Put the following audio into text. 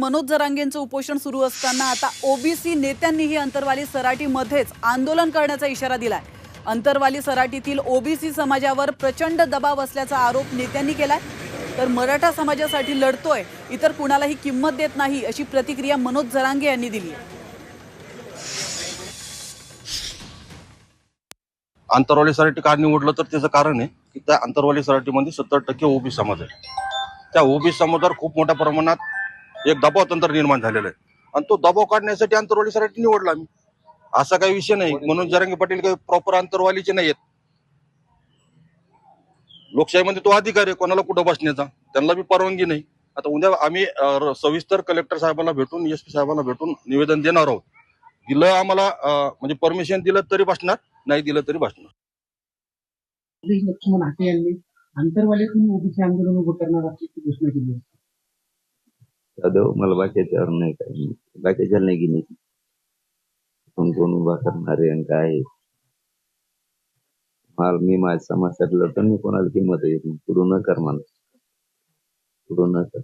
मनोज जरांगेंचं उपोषण सुरू असताना आता ओबीसी नेत्यांनीही अंतरवाली सराटीमध्येच आंदोलन करण्याचा इशारा दिलाय. अंतरवाली सराटीतील ओबीसी समाजावर प्रचंड दबाव असल्याचा आरोप नेत्यांनी केलाय. तर मराठा समाजासाठी लढतोय इतर कुणालाही किंमत देत नाही अशी प्रतिक्रिया मनोज जरांगे यांनी दिली आहे. आंतरवाली सराटी का निवडलं तर त्याचं कारण आहे की त्या आंतरवाली सराटीमध्ये सत्तर टक्के ओबी समाज आहे. त्या ओबीसी समाजावर खूप मोठ्या प्रमाणात एक दबाव तंत्र निर्माण झालेलं आहे. आणि तो दबाव काढण्यासाठी आंतरवालीसाठी निवडला आम्ही. असा काही विषय नाही. म्हणून जरांगे पाटील काही प्रॉपर आंतरवालीचे नाही आहेत लोकशाहीमध्ये तो अधिकार आहे. कोणाला कुठं बसण्याचा? त्यांना बी परवानगी नाही. आता उद्या आम्ही सविस्तर कलेक्टर साहेबांना भेटून एस पी साहेबांना भेटून निवेदन देणार आहोत. दिलं आम्हाला म्हणजे परमिशन दिलं तरी बसणार नाही दिलं तरी बसणार. लक्ष्मण हाटे यांनी आंतरवालीतून ओबीसी आंदोलन उभं करणार असल्याची घोषणा केली जाधव मला बाकीच्यावर नाही काय. बाकीच्या नाही गेली कोण कोण उभा करणारे आणि काय? आहे. मला मी माझ्या समाजासाठी लढतो मी कोणाला किंमत देत नाही. पुढं न कर मला. पुढं न कर.